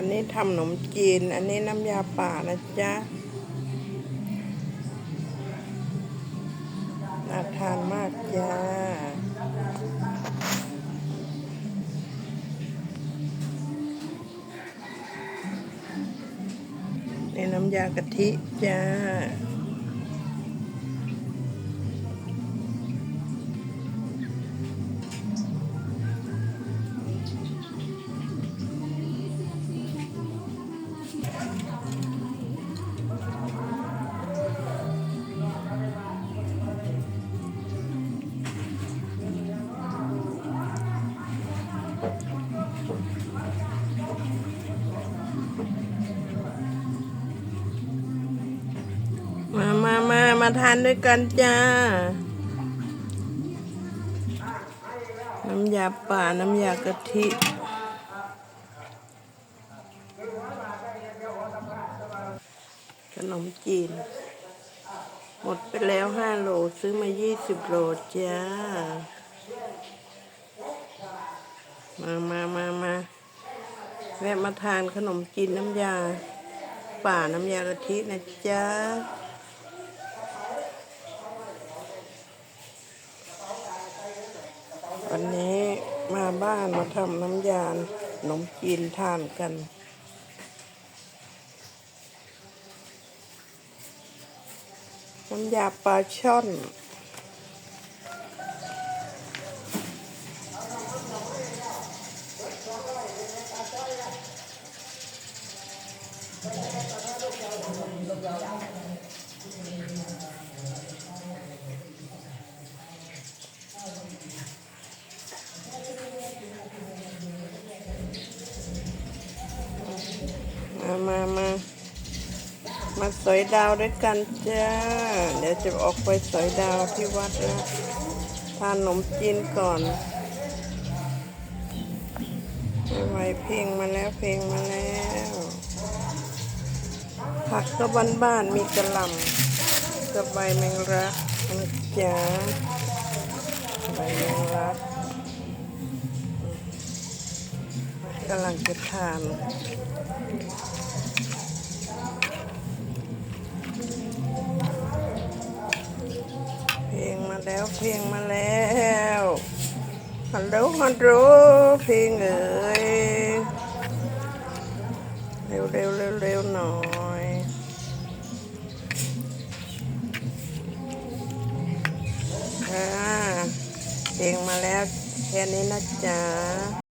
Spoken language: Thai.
วันนี้ทำขนมจีน อันนี้น้ำยาป่านะจ๊ะ น่าทานมากจ้า ในน้ำยากะทิจ้า มามาทานด้วยกันจ้า น้ำยาป่า น้ำยากะทิขนมจีน หมดไปแล้วห้าโลซื้อมายี่สิบโลจ้า มามามามาแวะมาทานขนมจีนน้ำยา ป่าน้ำยากะทินะจ๊ะ วันนี้มาบ้านมาทำน้ำยาขนมจีนทานกัน น้ำยาปลาช่อน มามามามาสอยดาวด้วยกันจ้า เดี๋ยวจะออกไปสอยดาวที่วัดแล้วทานขนมจีนก่อนไม่ไหวเพลงมาแล้วเพลงมาแล้ว ผักก็บ้านๆมีกระหล่ำกับใบแมงรักนะจ๊ะใบแมงรักกำลังจะทาน แล้วเพลงมาแล้วฮัลโหลฮัลโหลเพลงเอ๋ยเร็วเร็วเร็วเร็วหน่อยค่ะเพลงมาแล้วแค่นี้นะจ๊ะ